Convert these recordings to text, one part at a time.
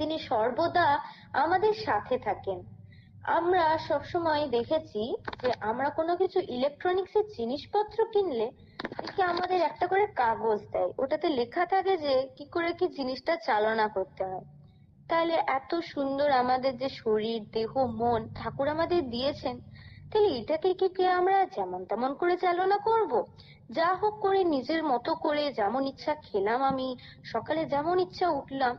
তিনি সর্বদা আমাদের সাথে থাকেন। আমরা সবসময় দেখেছি যে আমরা কোনো কিছু ইলেকট্রনিক্স এর জিনিসপত্র কিনলে দেখি আমাদের একটা করে কাগজ দেয়। ওটাতে লেখা থাকে যে কি করে কি জিনিসটা চালনা করতে হয়। তাহলে এত সুন্দর আমাদের যে শরীর, দেহ, মন ঠাকুর আমাদের দিয়েছেন তাহলে এটাকে কি কি আমরা যেমন তেমন করে চালনা করব? যা হোক করে নিজের মতো করে যেমন ইচ্ছা খেলাম আমি, সকালে যেমন ইচ্ছা উঠলাম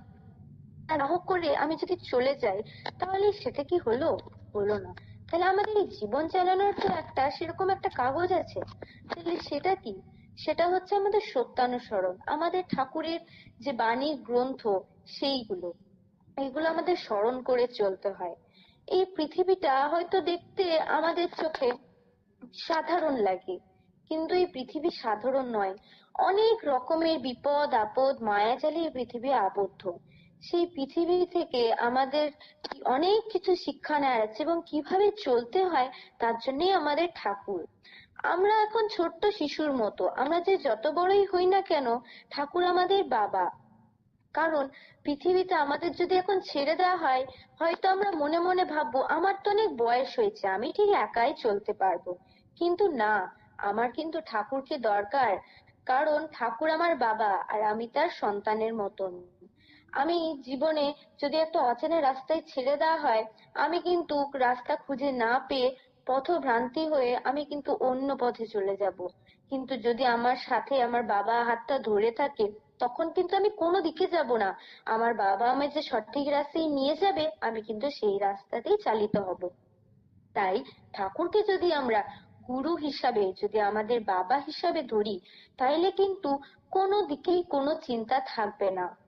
না হোক করে আমি যদি চলে যাই, তাহলে সেটা কি হলো? হলো না। তাহলে আমাদের এই জীবন চালানোর তো একটা, সেরকম একটা কাগজ আছে। তাহলে সেটা কি? সেটা হচ্ছে আমাদের সত্যানুসরণ। আমাদের ঠাকুরের যে বাণী গ্রন্থ, সেইগুলো। এগুলো আমাদের স্মরণ করে চলতে হয়। এই পৃথিবীটা হয়তো দেখতে আমাদের চোখে সাধারণ লাগে, কিন্তু এই পৃথিবী সাধারণ নয়। অনেক রকমের বিপদ, আপদ মায়াজালে এই পৃথিবী আবদ্ধ। সেই পৃথিবী থেকে আমাদের অনেক কিছু শিক্ষা নেওয়ার আছে এবং কীভাবে চলতে হয় তার জন্যই আমাদের ঠাকুর। আমরা এখন ছোট্ট শিশুর মতো, আমরা যে যত বড়ই হই না কেন, ঠাকুর আমাদের বাবা। কারণ পৃথিবীতে আমাদের যদি এখন ছেড়ে দেওয়া হয়, হয়তো আমরা মনে মনে ভাববো, আমার তো অনেক বয়স হয়েছে, আমি ঠিক একাই চলতে পারব। কিন্তু না, আমার কিন্তু ঠাকুরকে দরকার। কারণ ঠাকুর আমার বাবা আর আমি তার সন্তানের মতন। আমি জীবনে যদি একটা অচেনা রাস্তায় ছেড়ে দেওয়া হয়, আমি কিন্তু রাস্তা খুঁজে না পেয়ে পথভ্রান্তি হয়ে আমি কিন্তু অন্য পথে চলে যাব। কিন্তু যদি আমার সাথে আমার বাবা হাতটা ধরে থাকে, তখন কিন্তু আমি কোনো দিকে যাব না। আমার বাবা আমায় যে সঠিক রাস্তায় নিয়ে যাবে, আমি কিন্তু সেই রাস্তাতেই চালিত হব। তাই ঠাকুরকে যদি আমরা গুরু হিসাবে যদি আমাদের বাবা হিসাবে ধরি তাহলে কিন্তু কোনো দিকেই কোনো চিন্তা থাকবে না।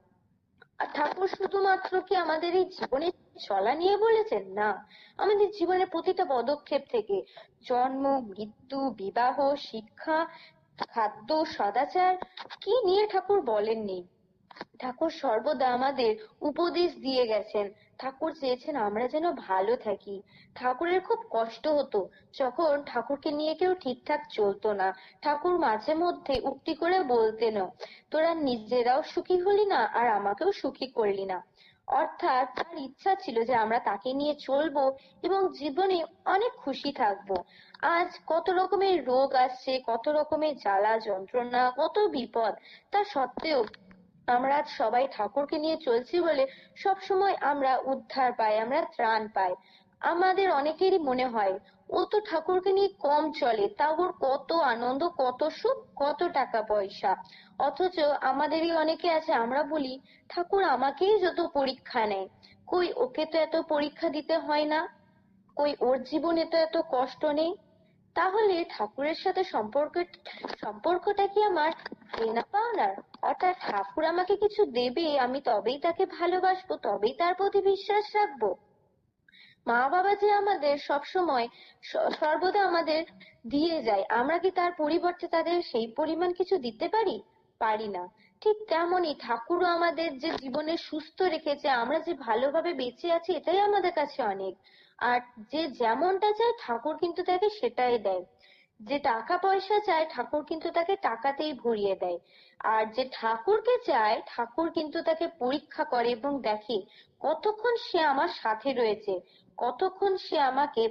ঠাকুর শুধুমাত্র কি আমাদের এই জীবনে চলা নিয়ে বলেছেন? না, আমাদের জীবনের প্রতিটা পদক্ষেপ থেকে জন্ম, মৃত্যু, বিবাহ, শিক্ষা, খাদ্য, সদাচার, কি নিয়ে ঠাকুর বলেননি? ঠাকুর সর্বদা আমাদের উপদেশ দিয়ে গেছেন। ঠাকুর চেয়েছেন আমরা যেন ভালো থাকি। ঠাকুরের খুব কষ্ট হতো, যখন ঠাকুরকে নিয়ে কেউ ঠিকঠাক চলতো না। ঠাকুর মাঝে মধ্যে উক্তি করে বলতেন, তোরা নিজেরাও সুখী হলি না, আর আমাকেও সুখী করলি না। অর্থাৎ তার ইচ্ছা ছিল যে আমরা তাকে নিয়ে চলবো এবং জীবনে অনেক খুশি থাকব। আজ কত রকমের রোগ আসছে, কত রকমের জ্বালা যন্ত্রণা, কত বিপদ। তা সত্ত্বেও আমরা আজ সবাই ঠাকুরকে নিয়ে চলছি বলে সব সময় আমরা উদ্ধার পাই, আমরা ত্রাণ পাই। আমাদের অনেকেরই মনে হয়, ও তো ঠাকুরকে নিয়ে কম চলে, তা ওর কত আনন্দ, কত সুখ, কত টাকা পয়সা। অথচ আমাদেরই অনেকে আছে, আমরা বলি, ঠাকুর আমাকেই যত পরীক্ষা নেয়। কই, ওকে তো এত পরীক্ষা দিতে হয় না? কই, ওর জীবনে তো এত কষ্ট নেই? তাহলে ঠাকুরের সাথে সম্পর্ক, সম্পর্কটা কি আমার? দেনা পাওনার? অর্থাৎ ঠাকুর আমাকে কিছু দেবে, আমি তবেই তাকে ভালোবাসবো, তবেই তার প্রতি বিশ্বাস রাখব। মা বাবা যে আমাদের সব সময় সর্বদা আমাদের দিয়ে যায়, আমরা কি তার পরিবর্তে তাদের সেই পরিমাণ কিছু দিতে পারি? পারি না। ঠিক তেমনই ঠাকুরও আমাদের যে জীবনে সুস্থ রেখেছে, আমরা যে ভালোভাবে বেঁচে আছি, এটাই আমাদের কাছে অনেক। আর যে যেমনটা চায় ঠাকুর কিন্তু তাকে সেটাই দেয়। যে টাকা পয়সা চায় ঠাকুর কিন্তু তাকে টাকাতেই ভরিয়ে দেয়। আর যে ঠাকুরকে চায় ঠাকুর কিন্তু তাকে পরীক্ষা করে এবং দেখে কতক্ষণ সে আমার সাথে রয়েছে, কতক্ষণ সে আমাকে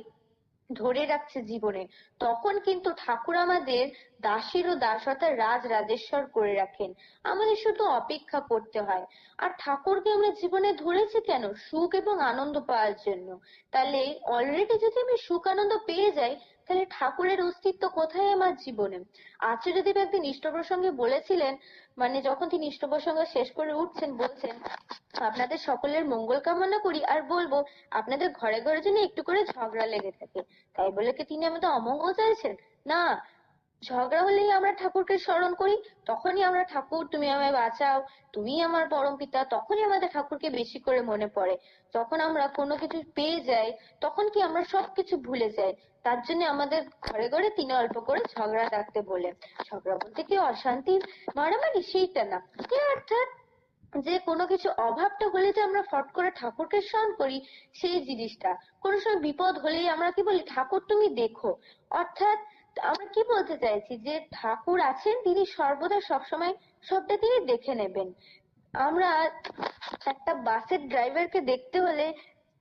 ধরে রাখছে জীবনে। তখন কিন্তু ঠাকুর আমাদের দাসের ও দাসতার রাজ রাজেশ্বর করে রাখেন। আমাদের শুধু অপেক্ষা করতে হয়। আর ঠাকুরকে আমরা জীবনে ধরেছি কেন? সুখ এবং আনন্দ পাওয়ার জন্য। তাহলে অলরেডি যদি আমি সুখ, আনন্দ পেয়ে যাই তাহলে ঠাকুরের অস্তিত্ব কোথায় আমার জীবনে? আচার্যদেব একদিন ইষ্ট প্রসঙ্গে বলেছিলেন মানে যখন তিনি ইষ্ট প্রসঙ্গ শেষ করে উঠছেন, বলছেন, আপনাদের সকলের মঙ্গল কামনা করি আর বলব, আপনাদের ঘরে ঘরে যেন একটু করে ঝগড়া লেগে থাকে। তাই বলে কি তিনি আমাদের অমঙ্গল চাইছেন? না ঝগড়া হলেই আমরা ঠাকুরকে স্মরণ করি, তখনই আমরা ঠাকুর, তুমি আমায় বাঁচাও তুমি আমার পরম পিতা, তখনই আমাদের ঠাকুরকে বেশি করে মনে পড়ে। যখন আমরা কোনো কিছু পেয়ে যাই, তখন কি আমরা সবকিছু ভুলে যাই? তার জন্য আমাদের ঘরে ঘরে তিনি অল্প করে ঝগড়া রাখতে বলে। ঝগড়া বলতে কি অশান্তি মারামারি? সেইটা না। অর্থাৎ যে কোনো কিছু অভাবটা হলে যে আমরা ফট করে ঠাকুরকে স্মরণ করি, সেই জিনিসটা। কোনো সময় বিপদ হলেই আমরা কি বলি, ঠাকুর, তুমি দেখো। অর্থাৎ আমরা কি বলতে চাইছি? যে ঠাকুর আছেন, তিনি সর্বদা সবসময় সবটা তিনি দেখে নেবেন। আমরা একটা বাসের ড্রাইভারকে দেখতে হলে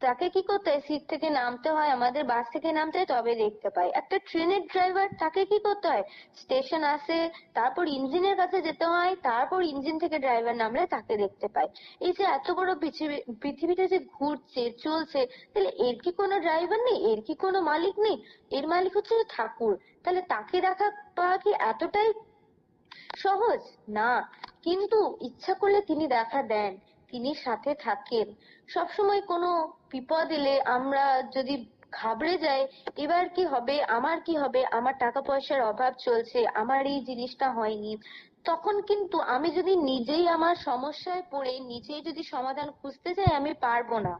তাকে কি করতে হয় সিট থেকে নামতে হয়? আমাদের বাস থেকে নামতে হয়, তবে দেখতে পাই। একটা ট্রেনের ড্রাইভার, তাকে কি করতে হয়? স্টেশন আসে, তারপর ইঞ্জিনের কাছে যেতে হয়, তারপর ইঞ্জিন থেকে ড্রাইভার নামলে তাকে দেখতে পাই। এই যে এত বড় পৃথিবী, পৃথিবীটা যে ঘুরছে, চলছে, তাহলে এর কি কোনো ড্রাইভার নেই? এর কি কোনো মালিক নেই? এর মালিক হচ্ছে ঠাকুর। তাহলে তাকে দেখা পাওয়া কি এতটাই সহজ? না। কিন্তু ইচ্ছা করলে তিনি দেখা দেন। তিনি সাথে থাকেন। সবসময় কোনো বিপদ এলে আমরা যদি ঘাবড়ে যাই, এবার কি হবে, আমার কি হবে, আমার টাকা পয়সার অভাব চলছে, আমার এই জিনিসটা হয়নি। তখন কিন্তু আমি যদি নিজেই আমার সমস্যায় পড়ে, নিজেই যদি সমাধান খুঁজতে যাই, আমি পারব না।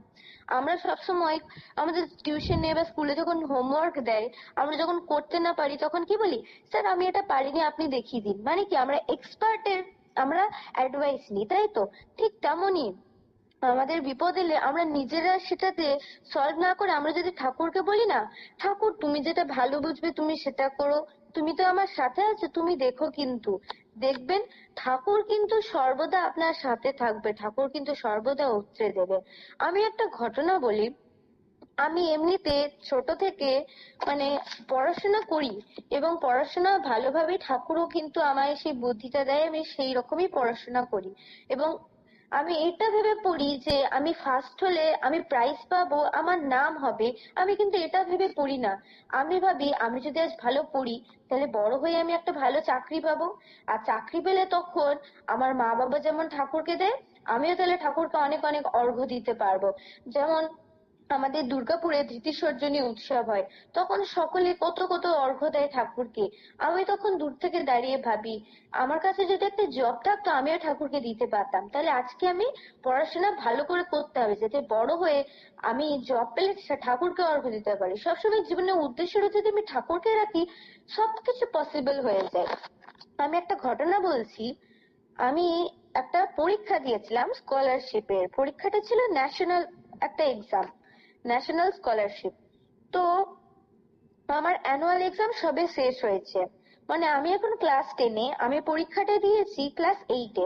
আমরা সবসময় আমাদের টিউশনে বা স্কুলে যখন হোমওয়ার্ক দেয়, আমরা যখন করতে না পারি, তখন কি বলি, স্যার, আমি এটা পারিনি, আপনি দেখিয়ে দিন। মানে কি, আমরা এক্সপার্টের আমরা অ্যাডভাইস নিই, তাই তো? ঠিক তেমনই আমাদের বিপদ এলে আমরা নিজেরা সেটাতে সলভ না করে আমরা যদি ঠাকুরকে বলি, না, ঠাকুর, তুমি যেটা ভালো বুঝবে তুমি সেটা করো। তুমি তো আমার সাথে আছো, তুমি দেখো কিন্তু। দেখবেন, ঠাকুর কিন্তু সর্বদা আপনার সাথে থাকবে, ঠাকুর কিন্তু সর্বদা উতরে দেবে। আমি একটা ঘটনা বলি। আমি এমনিতে ছোট থেকে মানে পড়াশোনা করি এবং পড়াশোনা ভালোভাবে ঠাকুরও কিন্তু আমায় সেই বুদ্ধিটা দেয়, আমি সেই রকমই পড়াশোনা করি। এবং আমি এটা ভেবে পড়ি যে আমি ফার্স্ট হলে আমি প্রাইজ পাবো, আমার নাম হবে, আমি কিন্তু এটা ভেবে পড়ি না। আমি ভাবি, আমি যদি আজ ভালো পড়ি, তাহলে বড় হয়ে আমি একটা ভালো চাকরি পাবো। আর চাকরি পেলে তখন আমার মা বাবা যেমন ঠাকুরকে দেয়, আমিও তাহলে ঠাকুরকে অনেক অনেক অর্ঘ্য দিতে পারব। যেমন আমাদের দুর্গাপুরে ধৃতিসর্জনী উৎসব হয়। তখন সকলে কত কত অর্ঘ্য দেয় ঠাকুরকে। আমি তখন দূর থেকে দাঁড়িয়ে ভাবি, আমার কাছে যদি একটা জব থাকতো আমিও ঠাকুরকে দিতে পারতাম। তাহলে আজকে আমি পড়াশোনা ভালো করে করতে হবে, যাতে বড় হয়ে আমি জব পেলে ঠাকুরকে অর্ঘ্য দিতে পারি। সবসময় জীবনের উদ্দেশ্যটা যদি আমি ঠাকুরকে রাখি, সবকিছু পসিবল হয়ে যায়। আমি একটা ঘটনা বলছি। আমি একটা পরীক্ষা দিয়েছিলাম স্কলারশিপের পরীক্ষাটা ছিল ন্যাশনাল একটা এক্সাম ন্যাশনাল স্কলারশিপ। তো আমার অ্যানুয়াল এক্সাম সবে শেষ হয়েছে। মানে আমি এখন ক্লাস টেনে আমি পরীক্ষাটা দিয়েছি ক্লাস এইটে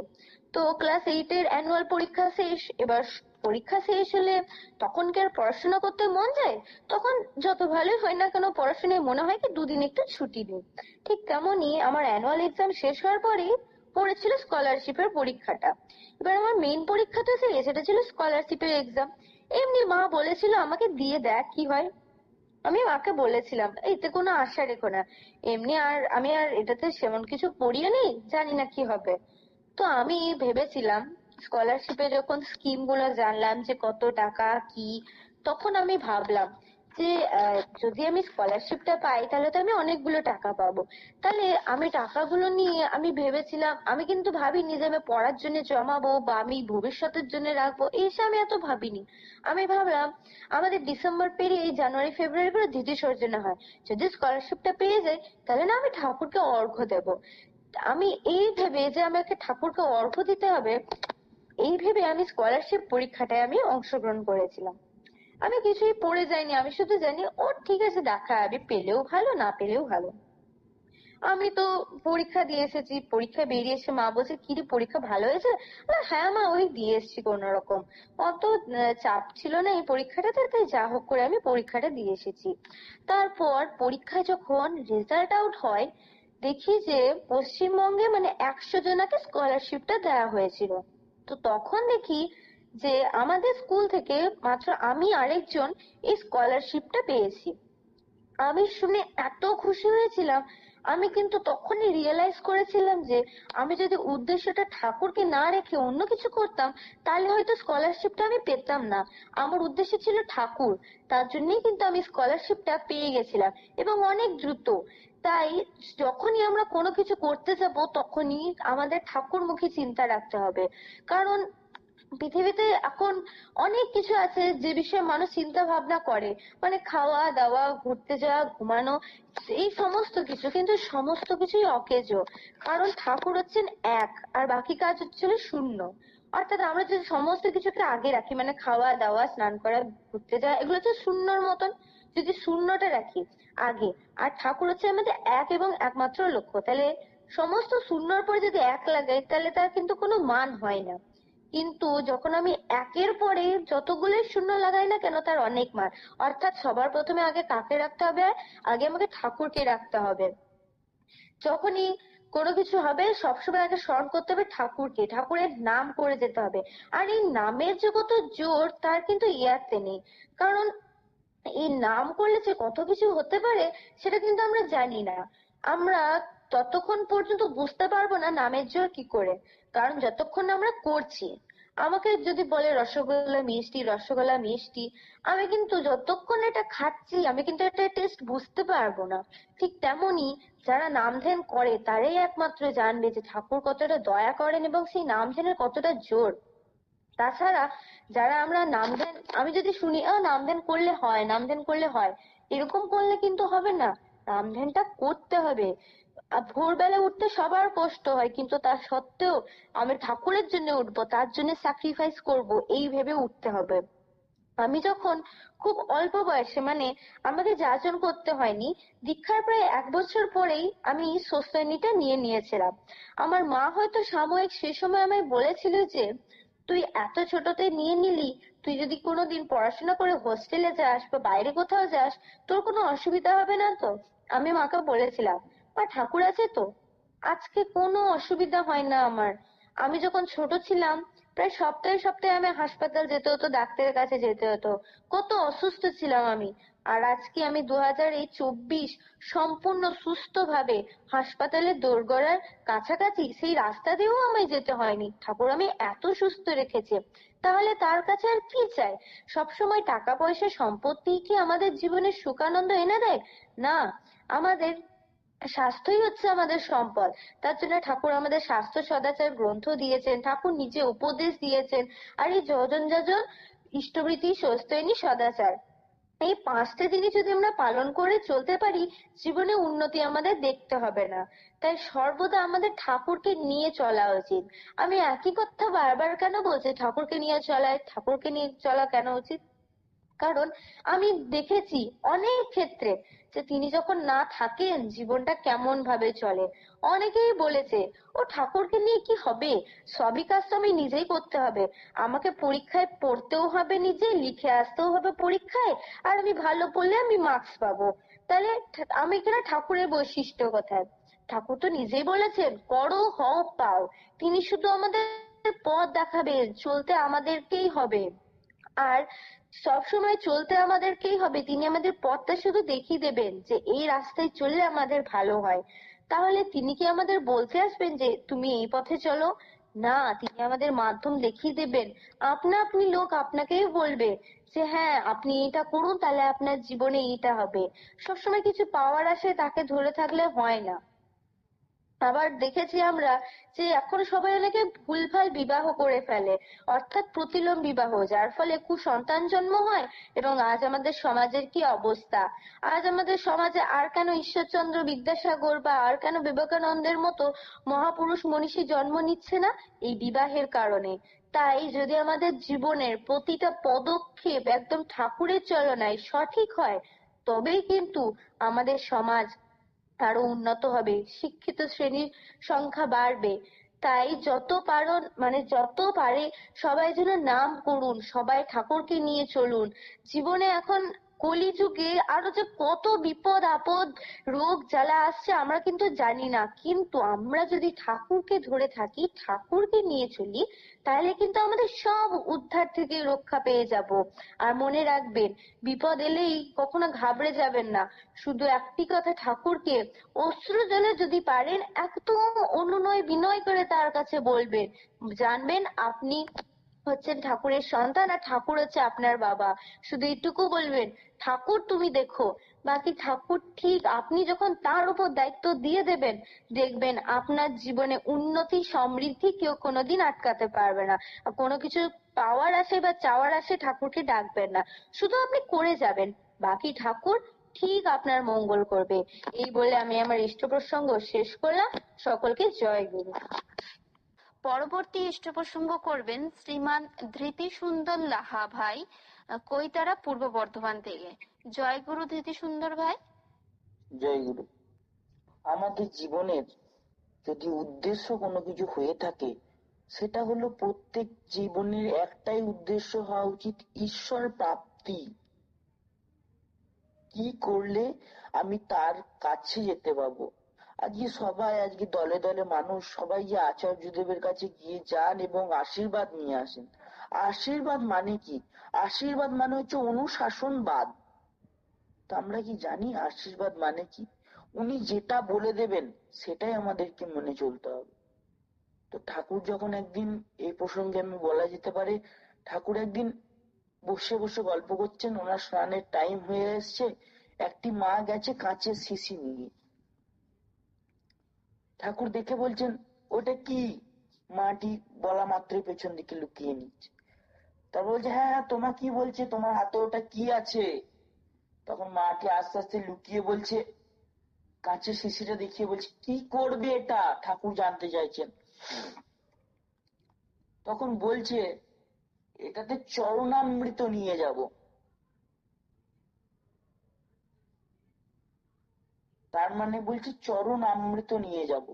তো ক্লাস এইটের অ্যানুয়াল পরীক্ষা শেষ, এবার পরীক্ষা শেষ হলে তখন কি আর পড়াশোনা করতে মন যায়? তখন যত ভালোই হয় না কেন, পড়াশোনায় মনে হয় কি দুদিন একটু ছুটি নিই। ঠিক তেমনই আমার অ্যানুয়াল এক্সাম শেষ হওয়ার পরেই পড়েছিল স্কলারশিপের পরীক্ষাটা। এবার আমার মেইন পরীক্ষা তো শেষ, সেটা ছিল স্কলারশিপের এক্সাম এমনি মা বলেছিল আমাকে দিয়ে দেখ, কি হয়? আমি মাকে বলেছিলাম এতে কোনো আশা রেখো না। এমনি আর আমি আর এটাতে সেমন কিছু পড়িয়ে নেই, জানি না কি হবে। তো আমি ভেবেছিলাম স্কলারশিপে যখন স্কিমগুলো জানলাম যে কত টাকা, কি, তখন আমি ভাবলাম যে যদি আমি স্কলারশিপটা পাই, তাহলে তো আমি অনেকগুলো টাকা পাবো। তাহলে আমি টাকাগুলো নিয়ে আমি ভেবেছিলাম, আমি কিন্তু ভাবিনি যে আমি পড়ার জন্য জমাবো বা আমি ভবিষ্যতের জন্য রাখব এইসব আমি এত ভাবিনি। আমি ভাবলাম, আমাদের ডিসেম্বর পেরিয়ে জানুয়ারি, ফেব্রুয়ারি করে দিদি সর্জনা হয়। যদি স্কলারশিপটা পেয়ে যাই, তাহলে না আমি ঠাকুরকে অর্ঘ্য দেব। আমি এই ভেবে যে আমাকে ঠাকুরকে অর্ঘ্য দিতে হবে, এই ভেবে আমি স্কলারশিপ পরীক্ষাটায় আমি অংশগ্রহণ করেছিলাম। আমি কিছুই পড়ে যাইনি, আমি শুধু জানি ও ঠিক আছে, দেখা যাবে পেলেও ভালো, না পেলেও ভালো। আমি তো পরীক্ষা দিয়ে এসেছি, পরীক্ষা বেরিয়ে এসে মা বলছে, কি পরীক্ষা ভালো হয়েছে? হ্যাঁ মা, ওই দিয়ে এসেছি কোন রকম অত চাপ ছিল না এই পরীক্ষাটাতে, তাই যা হোক করে আমি পরীক্ষাটা দিয়ে এসেছি। তারপর পরীক্ষায় যখন রেজাল্ট আউট হয়, দেখি যে পশ্চিমবঙ্গে মানে একশো জনাকে স্কলারশিপটা দেওয়া হয়েছিল। তো তখন দেখি যে আমাদের স্কুল থেকে মাত্র আমি আরেকজন এই স্কলারশিপটা পেয়েছি। আমি শুনে এত খুশি হয়েছিলাম। আমি কিন্তু তখনই রিয়েলাইজ করেছিলাম যে আমি যদি উদ্দেশ্যটা ঠাকুরকে না রেখে অন্য কিছু করতাম, তাহলে হয়তো স্কলারশিপটা আমি পেতাম না। আমার উদ্দেশ্য ছিল ঠাকুর। তার জন্যই কিন্তু আমি স্কলারশিপটা পেয়ে গেছিলাম এবং অনেক দ্রুত। তাই যখনই আমরা কোনো কিছু করতে যাব, তখনই আমাদের ঠাকুরমুখী চিন্তা রাখতে হবে। কারণ পৃথিবীতে এখন অনেক কিছু আছে যে বিষয়ে মানুষ চিন্তা ভাবনা করে। মানে খাওয়া, দাওয়া, ঘুরতে যাওয়া, ঘুমানো, এই সমস্ত কিছু। কিন্তু সমস্ত কিছুই অকেজো। কারণ ঠাকুর হচ্ছেন এক, আর বাকি কাজ হচ্ছে শূন্য। অর্থাৎ আমরা যদি সমস্ত কিছুকে আগে রাখি মানে খাওয়া, দাওয়া, স্নান করা, ঘুরতে যাওয়া, এগুলো হচ্ছে শূন্যর মতন। যদি শূন্যটা রাখি আগে, আর ঠাকুর হচ্ছে আমাদের এক এবং একমাত্র লক্ষ্য, তাহলে সমস্ত শূন্যর পরে যদি এক লাগাই, তাহলে তার কিন্তু কোনো মান হয় না। কিন্তু যখন আমি একের পরে যতগুলোই শূন্য লাগাই না কেন, তার অনেক মান অর্থাৎ সবার প্রথমে আগে কাকে রাখতে হবে? আগে আমাকে ঠাকুরকে রাখতে হবে। যখনই কোনো কিছু হবে, সবসময় আগে স্মরণ করতে হবে ঠাকুরকে, ঠাকুরের নাম করে যেতে হবে। আর এই নামের যে কত জোর তার কিন্তু ইয়াতে নেই। কারণ এই নাম করলে যে কত কিছু হতে পারে, সেটা কিন্তু আমরা জানি না। আমরা ততক্ষণ পর্যন্ত বুঝতে পারব না নামের জোর কি করে। কারণ যতক্ষণ আমরা করছি আমাকে যদি বলে রসগোল্লা মিষ্টি রসগোল্লা মিষ্টি, আমি কিন্তু যতক্ষণ এটা খাচ্ছি, আমি কিন্তু এটা টেস্ট বুঝতে পারব না। ঠিক তেমনি যারা নাম ধ্যান করে, তারাই একমাত্র জানবে যে ঠাকুর কতটা দয়া করেন এবং সেই নাম ধ্যানের কতটা জোর। তাছাড়া যারা আমরা নাম ধ্যান, আমি যদি শুনি, আহ, নাম ধ্যান করলে হয়, নাম ধ্যান করলে হয়। এরকম করলে কিন্তু হবে না। নাম ধ্যানটা করতে হবে। ভোরবেলা উঠতে সবার কষ্ট হয়, কিন্তু তা সত্ত্বেও আমি ঠাকুরের জন্য উঠবো, তার জন্য স্যাক্রিফাইস করব, এই ভেবে উঠতে হবে। আমি যখন খুব অল্প বয়সে মানে আমাকে যাজন করতে হয়নি, দীক্ষার প্রায় এক বছর পরেই আমি সোসাইটিটা নিয়ে নিয়েছিলাম। আমার মা হয়তো সাময়িক সে সময় আমায় বলেছিল যে, তুই এত ছোটতে নিয়ে নিলি, তুই যদি কোনোদিন পড়াশোনা করে হোস্টেলে যাস বা বাইরে কোথাও যাস, তোর কোনো অসুবিধা হবে না তো? আমি মাকে বলেছিলাম মা ঠাকুর আছে তো? আজকে কোনো অসুবিধা হয় না আমার। আমি যখন ছোট ছিলাম, প্রায় সপ্তাহে সপ্তাহে আমি হাসপাতাল যেতে হতো, ডাক্তারের কাছে যেতে হতো। কত অসুস্থ ছিলাম আমি। আর আজকে আমি দু হাজার এই চব্বিশ সম্পূর্ণ সুস্থ ভাবে হাসপাতালে দোরগোড়ার কাছাকাছি সেই রাস্তা দিয়েও আমায় যেতে হয়নি। ঠাকুর আমি এত সুস্থ রেখেছে। তাহলে তার কাছে আর কি চাই? সবসময় টাকা পয়সা সম্পত্তি কি আমাদের জীবনে সুখানন্দ এনে দেয়? না, আমাদের স্বাস্থ্যই হচ্ছে আমাদের সম্পদ। তার জন্য ঠাকুর আমাদের স্বাস্থ্য সদাচার গ্রন্থ দিয়েছেন, ঠাকুর নিজে উপদেশ দিয়েছেন, আর এই যজন যজন ইষ্টবৃত্তি স্বস্ত্যয়নী সদাচার। এই পাঁচটা জিনিস যদি আমরা পালন করে চলতে পারি, জীবনে উন্নতি আমাদের দেখতে হবে না। তাই সর্বদা আমাদের ঠাকুরকে নিয়ে চলা উচিত। আমি একই কথা বারবার কেন বলছি, ঠাকুরকে নিয়ে চলায় ঠাকুরকে নিয়ে চলা কেন উচিত? কারণ আমি দেখেছি অনেক ক্ষেত্রে যে তিনি যখন না থাকেন, জীবনটা কেমন ভাবে চলে? অনেকেই বলেছে, ও ঠাকুরকে নিয়ে কি হবে? সবই কাজ তো আমি নিজেই করতে হবে। আমাকে পরীক্ষায় পড়তেও হবে নিজে, লিখে আসতেও হবে পরীক্ষায়, আর আমি ভালো পড়লে আমি মার্কস পাবো। তাহলে আমি এখানে ঠাকুরের বৈশিষ্ট্য কোথায়। ঠাকুর তো নিজেই বলেছেন, করো, হও, পাও। তিনি শুধু আমাদের পথ দেখাবেন, চলতে আমাদেরকেই হবে। আর সবসময় চলতে আমাদেরকেই হবে। তিনি আমাদের পথটা শুধু দেখিয়ে দেবেন যে, এই রাস্তায় চললে আমাদের ভালো হয়। তাহলে তিনি কি আমাদের বলতে আসবেন যে, তুমি এই পথে চলো না, তিনি আমাদের মাধ্যম দেখিয়ে দেবেন। আপনা আপনি লোক আপনাকেই বলবে যে হ্যাঁ আপনি এটা করুন, তাহলে আপনার জীবনে এইটা হবে। সবসময় কিছু পাওয়ার আসে, তাকে ধরে থাকলে হয় না। আবার দেখেছি আমরা যে এখন সবাই অনেকে ভুলভাল বিবাহ করে ফেলে, অর্থাৎ প্রতিলোম বিবাহ, যার ফলে কুসন্তান জন্ম হয় এবং আজ আমাদের সমাজের কি অবস্থা? আজ আমাদের সমাজে আর কেন ঈশ্বরচন্দ্র বিদ্যাসাগর বা আর কেন বিবেকানন্দের মতো মহাপুরুষ মনীষী জন্ম নিচ্ছে না? এই বিবাহের কারণে। তাই যদি আমাদের জীবনের প্রতিটা পদক্ষেপ একদম ঠাকুরের চলনায় সঠিক হয়, তবেই কিন্তু আমাদের সমাজ আরও উন্নত হবে। শিক্ষিত শ্রেণির সংখ্যা বাড়বে। তাই যত পারো মানে যত পারে সবাই যেন নাম করুন, সবাই ঠাকুরকে নিয়ে চলুন। জীবনে এখন কলিযুগে আরও যে কত বিপদ, আপদ, রোগ, জ্বালা আসছে আমরা কিন্তু জানি না। কিন্তু আমরা যদি ঠাকুরকে ধরে থাকি, ঠাকুরকে নিয়ে চলি, তাহলে কিন্তু আমাদের সব উদ্ধার থেকে রক্ষা পেয়ে যাব। আর মনে রাখবেন, বিপদ এলেই কখনো ঘাবড়ে যাবেন না। শুধু একটি কথা ঠাকুরকে, অশ্রু জলে যদি পারেন, একদম অনুনয় বিনয় করে তার কাছে বলবেন, জানবেন আপনি হচ্ছেন ঠাকুরের সন্তান আর ঠাকুর হচ্ছে আপনার বাবা। শুধু এইটুকু বলবেন, ঠাকুর তুমি দেখো। বাকি ঠাকুর ঠিক আপনি যখন তার উপর দায়িত্ব দিয়ে দেবেন, দেখবেন আপনার জীবনে উন্নতি, সমৃদ্ধি কেউ কোনোদিন আটকাতে পারবে না। কোনো কিছু পাওয়ার আসে বা চাওয়ার আসে ঠাকুরকে ডাকবেন না। শুধু আপনি করে যাবেন, বাকি ঠাকুর ঠিক আপনার মঙ্গল করবে। এই বলে আমি আমার ইষ্ট প্রসঙ্গ শেষ করলাম। সকলকে জয় গুরু। পরবর্তী ইষ্ট প্রসঙ্গ করবেন শ্রীমান ধৃতি সুন্দর লাহা ভাই কৈতারা পূর্ব বর্ধমান থেকে। জয় গুরু ধৃতি সুন্দর ভাই। জয় গুরু। আমাদের জীবনের যদি উদ্দেশ্য কোনো কিছু হয়ে থাকে, সেটা হলো প্রত্যেক জীবনের একটাই উদ্দেশ্য হওয়া উচিত ঈশ্বর প্রাপ্তি। কি করলে আমি তার কাছে যেতে পারব? আজকে সবাই, আজকে দলে দলে মানুষ সবাই যে আচার্যদেবের কাছে গিয়ে যান এবং আশীর্বাদ নিয়ে আসেন। আশীর্বাদ মানে কি? আশীর্বাদ মানে হচ্ছে অনুশাসনবাদ। তো আমরা কি জানি আশীর্বাদ মানে কি? উনি যেটা বলে দেবেন, সেটাই আমাদেরকে মনে চলতে হবে। তো ঠাকুর যখন একদিন, এই প্রসঙ্গে আমি বলা যেতে পারে, ঠাকুর একদিন বসে বসে গল্প করছেন, ওনার স্নানের টাইম হয়ে এসছে, একটি মা গেছে কাঁচের শিশি নিয়ে। ঠাকুর দেখে বলছেন, ওটা কি? মাটি বলা মাত্রই পেছন দিকে লুকিয়ে নিচ্ছে। তারপর বলছে হ্যাঁ হ্যাঁ তোমার কি বলছে? তোমার হাতে ওটা কি আছে? তখন মাটি আস্তে আস্তে লুকিয়ে বলছে, কাঁচের শিশিটা দেখিয়ে বলছে, কি করবে এটা? ঠাকুর জানতে চাইছেন। তখন বলছে, এটাতে চরণামৃত নিয়ে যাব। তার মানে বলছে চরণ আমৃত নিয়ে যাব।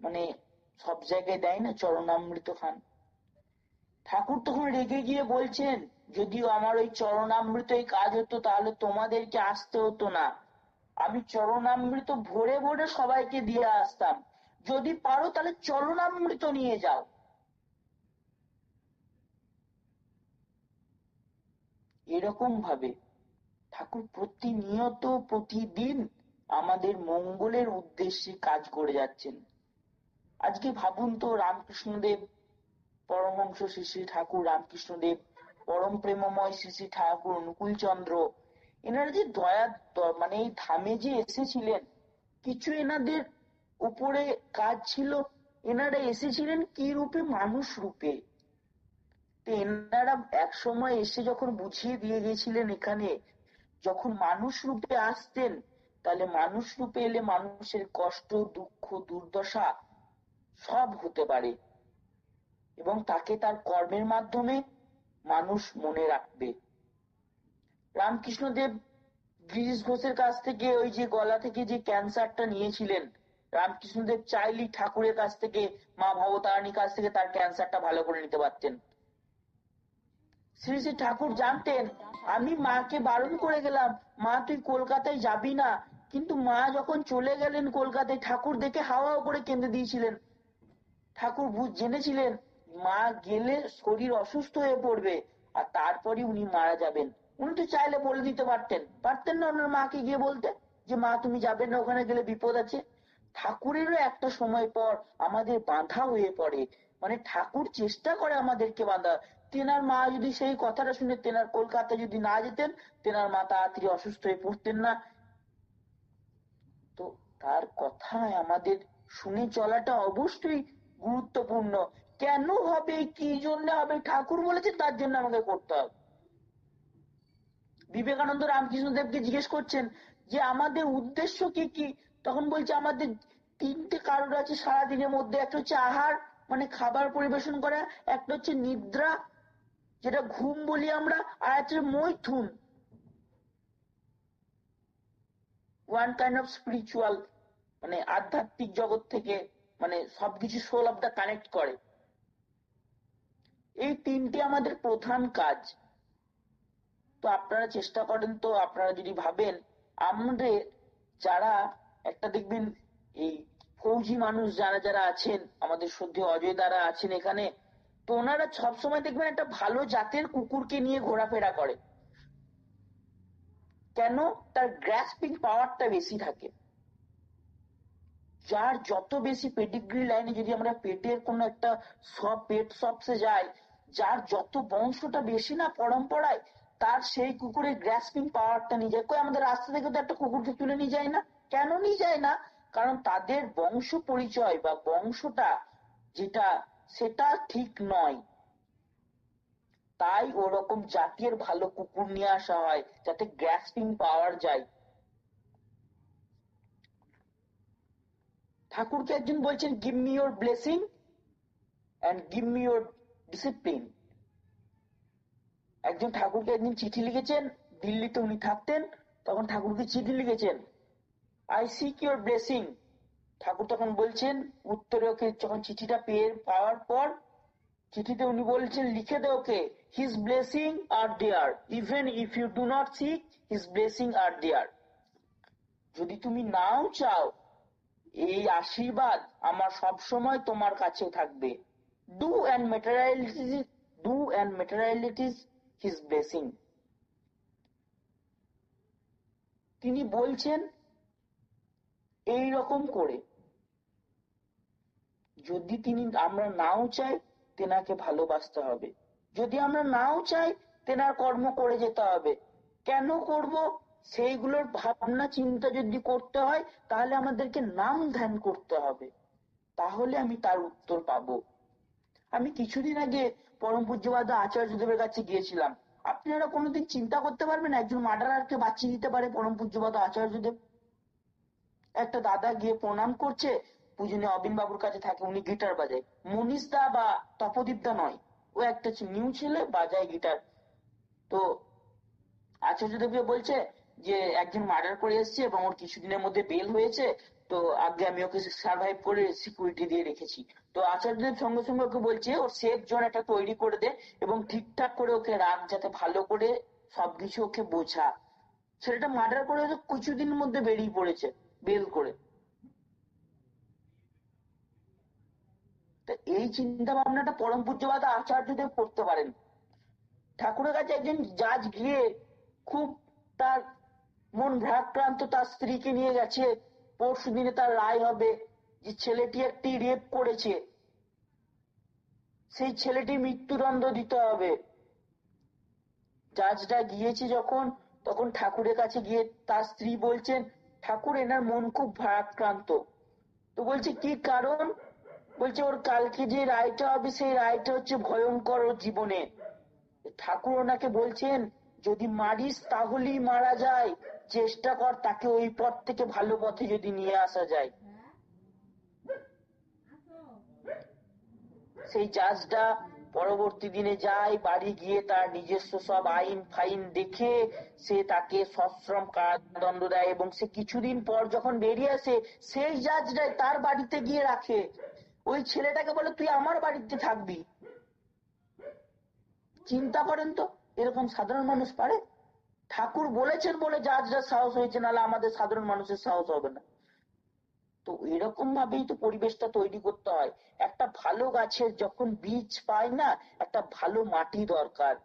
মানে সব জায়গায় দেয় না, চরণামৃত খান। ঠাকুর তখন রেগে গিয়ে বলছেন, যদিও আমার ওই চরণামৃত এই কাজ হতো, তাহলে তোমাদেরকে আসতে হতো না। আমি চরণামৃত ভরে ভরে সবাইকে দিয়ে আসতাম। যদি পারো তাহলে চরণামৃত নিয়ে যাও। এরকম ভাবে ঠাকুর প্রতিনিয়ত প্রতিদিন আমাদের মঙ্গলের উদ্দেশ্যে কাজ করে যাচ্ছেন। আজকে ভাবুন তো রামকৃষ্ণদেব, পরমহংস শ্রী শ্রী ঠাকুর রামকৃষ্ণদেব, পরম প্রেমময় শ্রী শ্রী ঠাকুর অনুকূল চন্দ্র এনারা যে দয়া মানে এই ধামে যে এসেছিলেন, কিছু এনাদের উপরে কাজ ছিল, এনারা এসেছিলেন কি রূপে? মানুষ রূপে। এনারা এক সময় এসে যখন বুঝিয়ে দিয়ে গেছিলেন এখানে, যখন মানুষ রূপে আসতেন তাহলে মানুষ রূপে এলে মানুষের কষ্ট, দুঃখ, দুর্দশা সব হতে পারে। এবং তাকে তার কর্মের মাধ্যমে মানুষ মনে রাখবে। রামকৃষ্ণদেব গিরিশ ঘোষের কাছ থেকে ওই যে গলা থেকে যে ক্যান্সারটা নিয়েছিলেন, রামকৃষ্ণদেব চাইলেই ঠাকুরের কাছ থেকে, মা ভবতারিণীর কাছ থেকে তার ক্যান্সারটা ভালো করে নিতে পারতেন। শ্রী শ্রী ঠাকুর জানতেন, আমি মাকে বারণ করে গেলাম, মা, তুই কলকাতায় যাবি না? কিন্তু মা যখন চলে গেলেন কলকাতায়, ঠাকুর দেখে হাওয়া করে কেঁদে দিয়েছিলেন। ঠাকুর বুঝ জেনেছিলেন, মা গেলে শরীর অসুস্থ হয়ে পড়বে, আর তারপরে উনি মারা যাবেন। উনি তো চাইলে বলে দিতে পারতেন। পারতেন না ওনার মাকে গিয়ে বলতে, যে মা, তুমি যাবে না, ওখানে গেলে বিপদ আছে। ঠাকুরেরও একটা সময় পর আমাদের বাঁধা হয়ে পড়ে। মানে ঠাকুর চেষ্টা করে আমাদেরকে বাঁধা। তেনার মা যদি সেই কথাটা শুনে, তেনার কলকাতা যদি না যেতেন, তেনার মা তাড়াতাড়ি অসুস্থ হয়ে পড়তেন না। তো তার কথায় আমাদের শুনে চলাটা অবশ্যই গুরুত্বপূর্ণ। কেন হবে, কি জন্য হবে, ঠাকুর বলেছে, তার জন্য আমাকে করতে হবে। বিবেকানন্দ রামকৃষ্ণ দেবকে জিজ্ঞেস করছেন যে, আমাদের উদ্দেশ্য কি কি? তখন বলছে, আমাদের তিনটে কারণ আছে সারাদিনের মধ্যে। একটা হচ্ছে আহার মানে খাবার পরিবেশন করা। একটা হচ্ছে নিদ্রা, যেটা ঘুম বলি আমরা। আর একটা মৈথুন। ওয়ান কাইন্ড অফ স্পিরিচুয়াল মানে আধ্যাত্মিক জগৎ থেকে মানে সবকিছু সোল অফ দা কানেক্ট করে। এই তিনটি আমাদের প্রধান কাজ। তো আপনারা চেষ্টা করেন তো, আপনারা যদি ভাবেন, আমাদের যারা, একটা দেখবেন, এই ফৌজি মানুষ যারা যারা আছেন, আমাদের সদ্য অজয় দ্বারা আছেন এখানে, তো ওনারা সবসময় দেখবেন একটা ভালো জাতের কুকুরকে নিয়ে ঘোরাফেরা করে। কেন তার গ্রাসপিং পাওয়ারটা বেশি থাকে? যার যত বেশি পেডিগ্রি লাইনে যদি আমরা পেটের কোনো একটা সব পেট সবসে যাই, যার যত বংশটা বেশি না পরম্পরায়, তার সেই কুকুরের গ্রাসপিং পাওয়ারটা নিয়ে যায়। কই, আমাদের রাস্তা থেকে তো একটা কুকুরকে তুলে নিয়ে যায় না? কেন নিয়ে যায় না? কারণ তাদের বংশ পরিচয় বা বংশটা যেটা, সেটা ঠিক নয়। তাই ওরকম জাতের ভালো কুকুর নিয়ে আসা হয়, যাতে গ্রাসপিং পাওয়ার যায়। ঠাকুরকে একজন বলছেন give me your blessing and give me your discipline একজন ঠাকুরকে একদিন চিঠি লিখেছেন, দিল্লিতে উনি থাকতেন, তখন ঠাকুরকে চিঠি লিখেছেন আই সিক ইউর ব্লেসিং ঠাকুর তখন বলছেন উত্তরে ওকে যখন চিঠিটা পেয়ে পাওয়ার পর চিঠিতে উনি বলছেন, লিখে দে ওকে his blessing are there even if you do not seek his blessing are there যদি তুমি নাও চাও, এই আশীর্বাদ আমার সব সময় তোমার কাছে থাকবে। Do and materialities do and materialities his blessing তিনি বলছেন এই রকম করে, যদি তিনি আমরা নাও চাই তেনাকে ভালোবাসতে হবে। যদি আমরা নাও চাই, তেনার কর্ম করে যেতে হবে। কেন করব? সেইগুলোর ভাবনা, চিন্তা যদি করতে হয়, তাহলে আমাদেরকে নাম ধ্যান করতে হবে। তাহলে আমি তার উত্তর পাবো। আমি কিছুদিন আগে পরম পূজ্যবাদ আচার্যদেবের কাছে গিয়েছিলাম। আপনারা কোনোদিন চিন্তা করতে পারবেন একজন মার্ডারারকে বাঁচিয়ে দিতে পারে পরম পূজ্যবাদ আচার্যদেব একটা দাদা গিয়ে প্রণাম করছে পূজনীয় অবিন বাবুর কাছে থাকে, উনি গিটার বাজায়। মনীষ দা বা তপদীপ দা নয়। ও একটা নিউ ছেলে, বাজায় গিটার। তো আচার্য আচার্যদেবকে বলছে যে, একজন মার্ডার করে এসেছে এবং ওর কিছুদিনের মধ্যে বেল হয়েছে, তো আগে আমি ওকে সার্ভাইভ করে সিকিউরিটি দিয়ে রেখেছি। তো আচার্যদেব সঙ্গে সঙ্গে ওকে বলছে, ওর সেফ জোন একটা তৈরি করে দে এবং ঠিকঠাক করে ওকে রাখ যাতে ভালো করে সবকিছু ওকে বোঝা। ছেলেটা মার্ডার করে কিছুদিনের মধ্যে বেরিয়ে পড়েছে, বেল করে। এই চিন্তা ভাবনাটা পরম পূজ্যবাদ আচার্যদেব করতে পারেন। ঠাকুরের কাছে একজন জাজ গিয়ে খুব তার মন ভ্রাক্রান্ত, তার স্ত্রীকে নিয়ে গেছে, পরশু দিনে তার রায় হবে যে ছেলেটি একটি রেপ করেছে। সেই ছেলেটি মৃত্যুদণ্ড দিতে হবে। জাজটা গিয়েছে যখন, তখন ঠাকুরের কাছে গিয়ে তার স্ত্রী বলছেন, ঠাকুর, এনার মন খুব ভারাক্রান্ত। তো বলছে, কি কারণ? বলছে, ওর কালকে যে রায়টা হবে, সেই রায়টা হচ্ছে ভয়ঙ্কর জীবনে। ঠাকুর ওনাকে বলছেন, যদি মারিস তাহলেই মারা যায়। চেষ্টা কর তাকে ওই পথ থেকে ভালো পথে যদি নিয়ে আসা যায়। সেই জাজটা পরবর্তী দিনে যায়, বাড়ি গিয়ে তার নিজস্ব সব আইন ফাইন দেখে সে তাকে সশ্রম কারাদণ্ড দেয় এবং সে কিছুদিন পর যখন বেরিয়ে আসে, সেই জাজটাই তার বাড়িতে গিয়ে রাখে। ওই ছেলেটাকে বলে, তুই আমার বাড়িতে থাকবি? চিন্তা করেন তো, এরকম সাধারণ মানুষ পারে? ঠাকুর বলেছেন বলে জাজরা সাহস হয়েছে, নাহলে আমাদের সাধারণ মানুষের সাহস হবে না। তো এরকম ভাবেই তো পরিবেশটা তৈরি করতে হয়। একটা ভালো গাছের যখন বীজ পায় না, একটা ভালো মাটি দরকার।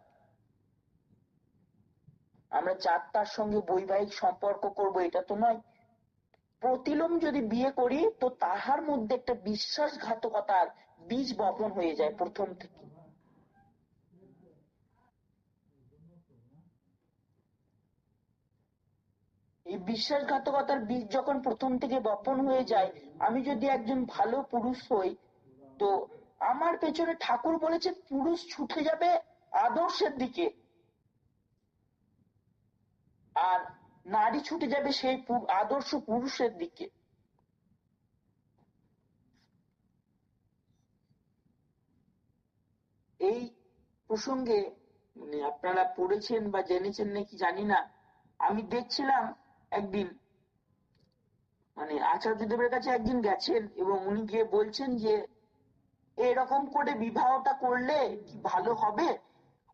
আমরা যার তার সঙ্গে বৈবাহিক সম্পর্ক করব, এটা তো নয়। প্রতিলোম যদি বিয়ে করি, তো তাহার মধ্যে একটা বিশ্বাসঘাতকতার বীজ বপন হয়ে যায় প্রথম থেকে। এই বিশ্বাসঘাতকতার বীজ যখন প্রথম থেকে বপন হয়ে যায়, আমি যদি একজন ভালো পুরুষ হই, তো আমার পেছনে ঠাকুর বলেছে, পুরুষ ছুটে যাবে আদর্শের দিকে। আর নারী ছুটে যাবে সেই আদর্শ পুরুষের দিকে। এই প্রসঙ্গে মানে আপনারা পড়েছেন বা জেনেছেন নাকি জানি না, আমি দেখছিলাম একদিন মানে আচার্যদেবের কাছে একদিন গেছেন এবং উনি গিয়ে বলছেন যে, এরকম করে বিবাহটা করলে কি ভালো হবে?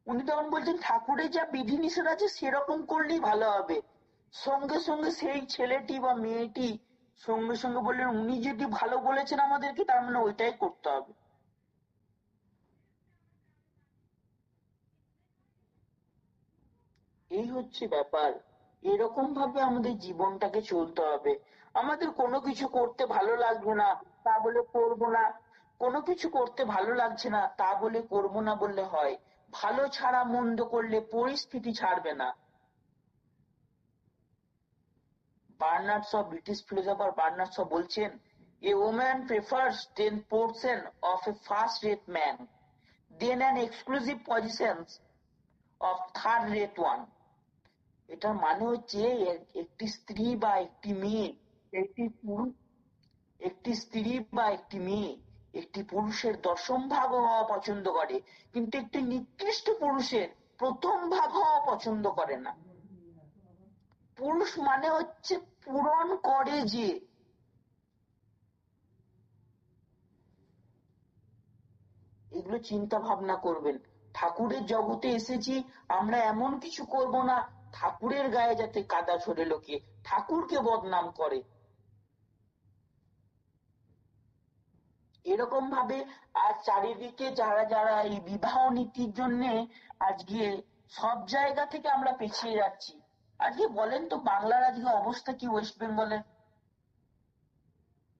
উনি তখন বলছেন, ঠাকুরের যা বিধি নিষেধ আছে সেরকম করলেই ভালো হবে। সঙ্গে সঙ্গে সেই ছেলেটি বা মেয়েটি সঙ্গে সঙ্গে বললেন, উনি যদি ভালো বলেছেন আমাদেরকে, তার মানে ওইটাই করতে হবে। এই হচ্ছে ব্যাপার। এরকম ভাবে আমাদের জীবনটাকে চলতে হবে। আমাদের কোনো কিছু করতে ভালো লাগবে না, তা বলে করব না। কোনো কিছু করতে ভালো লাগছে না, তা বলে করব না বললে হয়। ভালো ছাড়া মন্দ করলে পরিস্থিতি ছাড়বে না। Bernard of British philosopher Bernard of বলছেন a woman prefers ten portion of a first rate man than an exclusive position of third rate one এটার মানে হচ্ছে একটি স্ত্রী বা একটি মেয়ে, একটি পুরুষ, একটি স্ত্রী বা একটি মেয়ে, একটি পুরুষের দশম ভাগ হওয়া পছন্দ করে, কিন্তু একটি নিকৃষ্ট পুরুষের প্রথম ভাগ হওয়া পছন্দ করে না। পুরুষ মানে হচ্ছে পূরণ করে যে। এগুলো চিন্তা ভাবনা করবেন। ঠাকুরের জগতে এসেছি, আমরা এমন কিছু করব না। ঠাকুরের গায়ে যাতে কাদা ছড়ে লোকে ঠাকুরকে বদনাম করে। এরকম ভাবে আর চারিদিকে যারা যারা এই বিবাহ নীতির জন্য আজকে সব জায়গা থেকে আমরা পিছিয়ে যাচ্ছি। আজকে বলেন তো, বাংলার আজকে অবস্থা কি ওয়েস্ট বেঙ্গলের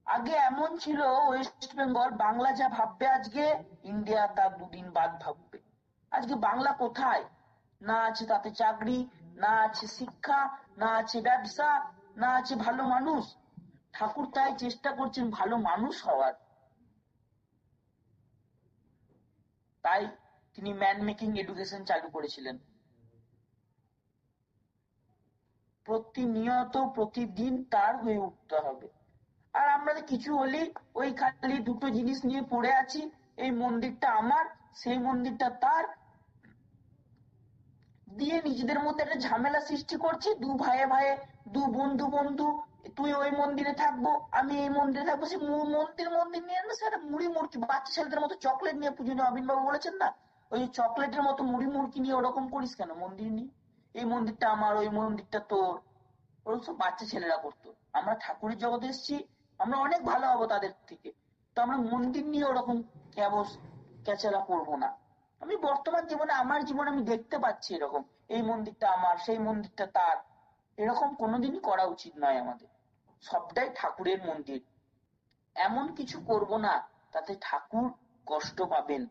আগে এমন ছিল ওয়েস্ট বেঙ্গল বাংলা যা ভাববে আজকে ইন্ডিয়া তার দুদিন বাদ ভাববে। আজকে বাংলা কোথায়? না আছে তাতে চাকরি, না আছে শিক্ষা, না আছে ব্যবসা, না আছে ভালো মানুষ। ঠাকুর তাই চেষ্টা করছেন ভালো মানুষ হওয়ার। তাই তিনি ম্যান মেকিং এডুকেশন চালু করেছিলেন। প্রতিনিয়ত প্রতিদিন তার হয়ে উঠতে হবে। আর আমরা কিছু হলেই ওই খালি দুটো জিনিস নিয়ে পড়ে আছি, এই মন্দিরটা আমার, সেই মন্দিরটা তার। দিয়ে নিজেদের মধ্যে একটা ঝামেলা সৃষ্টি করছি, দু ভাইয়ে ভাইয়ে, দু বন্ধু বন্ধু, তুই ওই মন্দিরে থাকব, আমি এই মন্দিরে থাকব সে মন্দির মন্দির নিয়ে না, সেটা মুড়ি মুড়কি, বাচ্চা ছেলেদের মতো চকলেট নিয়ে পুজো নবীন বাবু বলেছেন না? ওই চকলেটের মতো মুড়ি মুড়কি নিয়ে ওরকম করিস কেন মন্দির নিয়ে? এই মন্দিরটা আমার, ওই মন্দিরটা তোর। ওরকম সব বাচ্চা ছেলেরা করতো। আমরা ঠাকুরের জগতে এসেছি, আমরা অনেক ভালো হব তাদের থেকে। তো আমরা মন্দির নিয়ে ওরকম ক্যাবস, ক্যাচেলা করব না। আমি বর্তমান জীবনে, আমার জীবনে আমি দেখতে পাচ্ছি এরকম, এই মন্দিরটা আমার, সেই মন্দিরটা তার। এরকম কোনোদিনই করা উচিত নয় আমাদের। সবটাই ঠাকুরের মন্দির। এমন কিছু করব না, তাতে ঠাকুর কষ্ট পাবেন।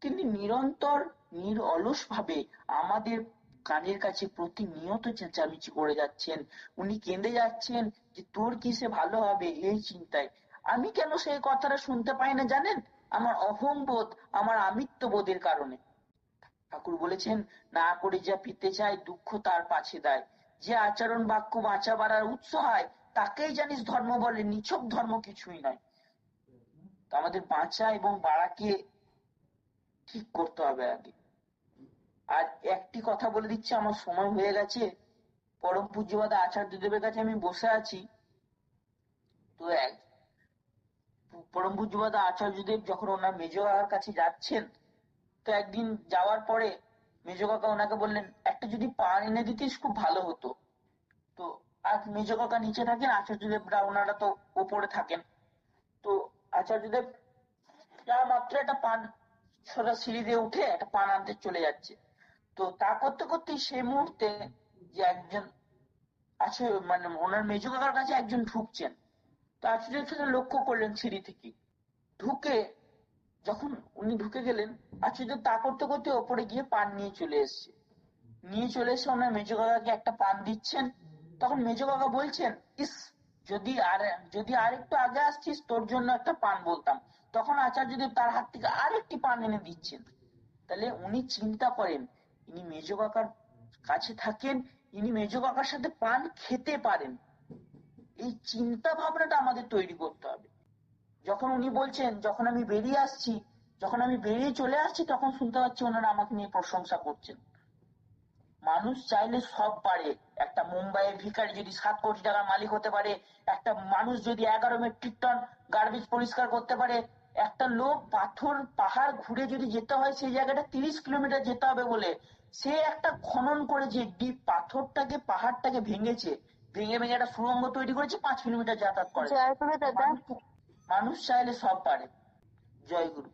তিনি নিরন্তর নির অলস ভাবে আমাদের কানের কাছে প্রতিনিয়ত চেঁচামেচি করে যাচ্ছেন। উনি কেঁদে যাচ্ছেন যে, তোর কিসে ভালো হবে? এই চিন্তায়। আমি কেন সেই কথাটা শুনতে পাই না জানেন? আমার অহংবোধ, আমার আমিত্ববোধের কারণে। ঠাকুর বলেছেন, না করে যা পেতে চায়, দুঃখ তার পাছে দেয়। যে আচরণ বাক্য বাঁচা বাড়ার উৎস হয়, তাকেই জানিস ধর্ম বলে, নিছক ধর্ম কিছুই নয়। আমাদের বাঁচা এবং বাড়াকে ঠিক করতে হবে আগে। আর একটি কথা বলে দিচ্ছি, আমার সময় হয়ে গেছে। পরম পূজ্যবাদ আচার্য দেবের কাছে আমি বসে আছি। তো এক, পরম পূজ্যবাদ আচার্যদেব যখন ওনার মেজ কাছে যাচ্ছেন, তো একদিন যাওয়ার পরে মেজ কাকা ওনাকে বললেন, একটা যদি পান এনে দিতিস খুব ভালো হতো। তো আর মেজ কাকা নিচে থাকেন, আচার্যদেবরা ওনারা তো ওপরে থাকেন। তো আচার্য দেব যা মাত্র একটা পান, সোজা সিঁড়ি দিয়ে উঠে একটা পান আনতে চলে যাচ্ছে। তো তা করতে করতে সেই মুহূর্তে যে একজন আছে মানে ওনার মেজ কাকার কাছে একজন ঢুকছেন। তো আচার্য সেটা লক্ষ্য করলেন সিঁড়ি থেকে। ঢুকে যখন উনি ঢুকে গেলেন আচার্য তা করতে করতে ওপরে গিয়ে পান নিয়ে চলে এসছে। নিয়ে চলে এসে ওনার মেজ কাকাকে একটা পান দিচ্ছেন। তখন মেজ কাকা বলছেন, ইস, যদি আর যদি আর একটু আগে আসছিস, তোর জন্য একটা পান বলতাম। তখন আচার্যদেব তার হাত থেকে আরেকটি পান এনে দিচ্ছেন। তাহলে উনি চিন্তা করেন ইনি মেজ কাকার কাছে থাকেন, ইনি মেজ কাকার সাথে পান, খেতে পারেন। এই চিন্তা ভাবনাটা আমাদের তৈরি করতে হবে। যখন উনি বলছেন, যখন আমি বেরিয়ে আসছি, যখন আমি বেরিয়ে চলে আসছি, তখন শুনতে পাচ্ছি ওনারা আমাকে নিয়ে প্রশংসা করছেন। মানুষ চাইলে সব পারে। একটা মুম্বাইয়ের ভিখারি যদি সাত কোটি টাকার মালিক হতে পারে, একটা মানুষ যদি এগারো মেট্রিক টন গার্বেজ পরিষ্কার করতে পারে, একটা লোক পাথর, পাহাড় ঘুরে যদি যেতে হয়, সেই জায়গাটা তিরিশ কিলোমিটার যেতে হবে বলে। সে একটা খনন করেছে ডিপ পাথরটাকে পাহাড়টাকে ভেঙেছে ভেঙে ভেঙে একটা সুড়ঙ্গ তৈরি করেছে পাঁচ কিলোমিটার যাতায়াত করে। মানুষ চাইলে সব পারে। জয় গুরু।